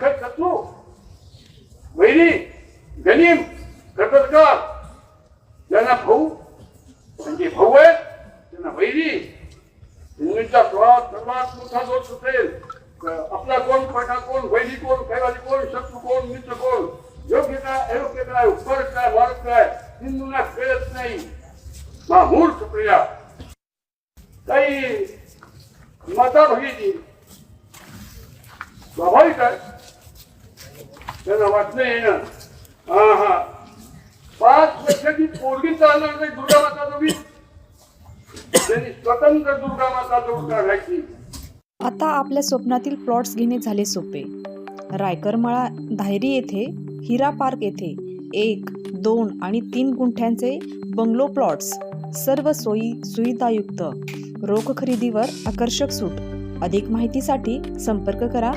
तिखट शत्रू वैरी गनीम कर्तृत्वकार ज्यांना भाऊ म्हणजे भाऊ आहेत त्यांना वैरी हिंदूंचा सर्वात सर्वात मोठा दोष असेल आपला कोण पटा कोण वैरी कोण कैवाली कोण शत्रू कोण मित्र कोण योग्य काय अयोग्य काय फरक काय मार्ग काय हिंदूंना कळत नाही. मा मूर्ख प्रिया काही माता भगिनी स्वाभाविक आहे. त्यांना वाटणं येणं हा हा. पाच वर्षाची पोरगी चालणार नाही दुर्गा माता जोगी त्यांनी स्वतंत्र दुर्गा माता जोड काढायची आता आपल्या स्वप्नातील प्लॉट्स घेणे झाले सोपे. रायकरमाळा धायरी येथे हिरा पार्क येथे एक दोन आणि तीन गुंठ्यांचे बंगलो प्लॉट्स सर्व सोयी सुविधायुक्त. रोख खरेदीवर आकर्षक सूट. अधिक माहितीसाठी संपर्क करा.